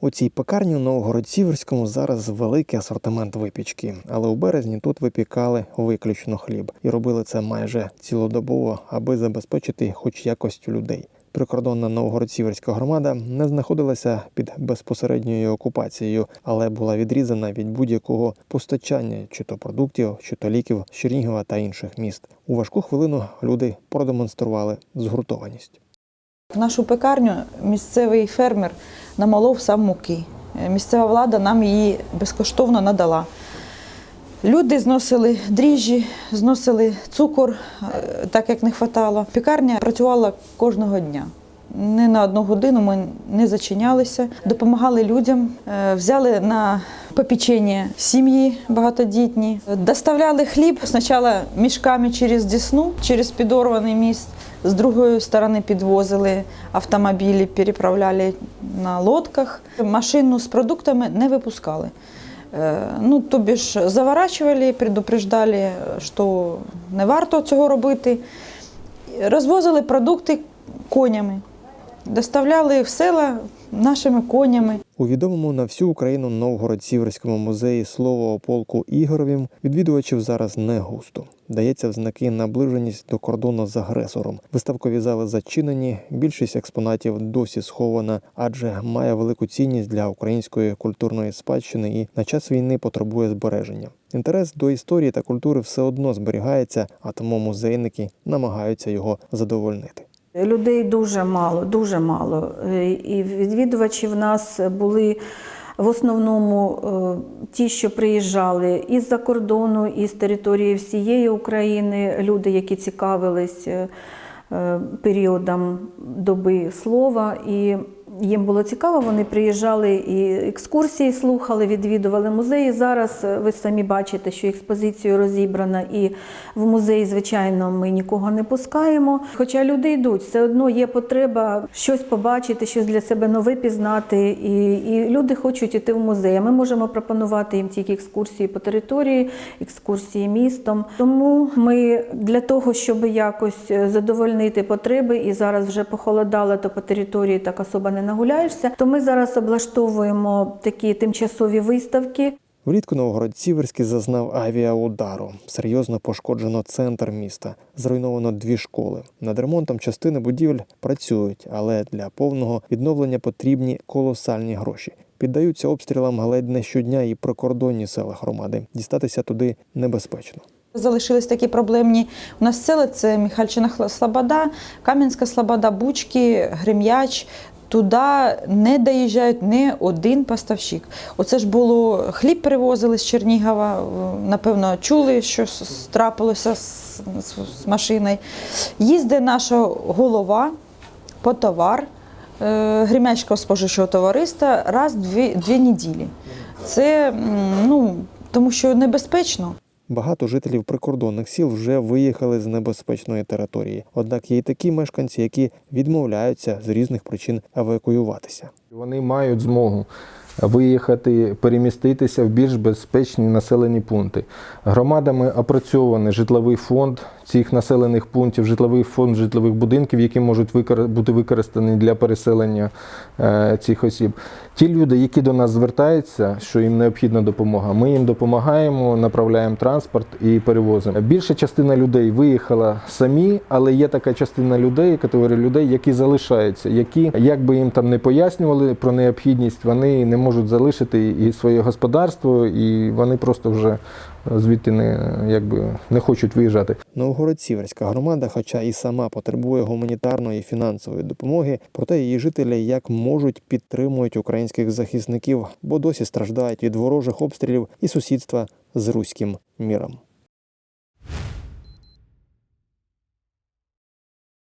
У цій пекарні у Новгород-Сіверському зараз великий асортимент випічки, але у березні тут випікали виключно хліб і робили це майже цілодобово, аби забезпечити хоч якостю людей. Прикордонна Новгород-Сіверська громада не знаходилася під безпосередньою окупацією, але була відрізана від будь-якого постачання, чи то продуктів, чи то ліків з Чернігова та інших міст. У важку хвилину люди продемонстрували згуртованість. В нашу пекарню місцевий фермер намолов сам муки. Місцева влада нам її безкоштовно надала. Люди зносили дріжджі, зносили цукор, е, так як не вистачало. Пекарня працювала кожного дня. Не на одну годину ми не зачинялися, допомагали людям, е, взяли на попічення сім'ї багатодітні, доставляли хліб спочатку мішками через Дісну, через підорваний міст. З другої сторони підвозили автомобілі, переправляли на лодках. Машину з продуктами не випускали. Е, Ну, тобі ж заворачували, предупреждали, що не варто цього робити. Розвозили продукти конями, доставляли в села нашими конями. У відомому на всю Україну Новгород-Сіверському музеї слово полку Ігоровім відвідувачів зараз не густо. Дається в знаки наближеність до кордону з агресором. Виставкові зали зачинені. Більшість експонатів досі схована, адже має велику цінність для української культурної спадщини і на час війни потребує збереження. Інтерес до історії та культури все одно зберігається, а тому музейники намагаються його задовольнити. Людей дуже мало, дуже мало. Е, І відвідувачі в нас були в основному е, ті, що приїжджали із-за кордону, із території всієї України, люди, які цікавились е, періодом доби слова. І їм було цікаво, вони приїжджали і екскурсії слухали, відвідували музеї. Зараз е, ви самі бачите, що експозиція розібрана, і в музеї, звичайно, ми нікого не пускаємо. Хоча люди йдуть, все одно є потреба щось побачити, щось для себе нове пізнати. І, і люди хочуть іти в музей. А Ми можемо пропонувати їм тільки екскурсії по території, екскурсії містом. Тому ми для того, щоб якось е, задовольнити потреби, і зараз вже похолодало, то по території так особо не нагуляєшся. То ми зараз облаштовуємо такі тимчасові виставки. Влітку Новгород-Сіверський зазнав авіаудару. Серйозно пошкоджено центр міста. Зруйновано дві школи. Над ремонтом частини будівель працюють, але для повного відновлення потрібні колосальні гроші. Піддаються обстрілам ледь не щодня і прикордонні села громади. Дістатися туди небезпечно. Залишились такі проблемні. У нас села це Михальчина Хла- Слобода, Кам'янська Слобода, Бучки, Грем'яч. Туди не доїжджають ні один поставщик. Оце ж було хліб привозили з Чернігова. Напевно, чули, що трапилося з, з, з машиною. Їздить наша голова по товар е, Гремячського споживчого товариства раз дві, дві неділі. Це ну, тому що небезпечно. Багато жителів прикордонних сіл вже виїхали з небезпечної території. Однак є й такі мешканці, які відмовляються з різних причин евакуюватися. Вони мають змогу виїхати, переміститися в більш безпечні населені пункти. Громадами опрацьований житловий фонд цих населених пунктів, житловий фонд житлових будинків, які можуть бути використані для переселення е, цих осіб. Ті люди, які до нас звертаються, що їм необхідна допомога, ми їм допомагаємо, направляємо транспорт і перевозимо. Більша частина людей виїхала самі, але є така частина людей, категорія людей, які залишаються, які, як би їм там не пояснювали про необхідність, вони не можуть залишити і своє господарство, і вони просто вже звідти не, якби, не хочуть виїжджати. Новгород-Сіверська громада, хоча і сама потребує гуманітарної і фінансової допомоги, проте її жителі як можуть підтримують українських захисників, бо досі страждають від ворожих обстрілів і сусідства з руським міром.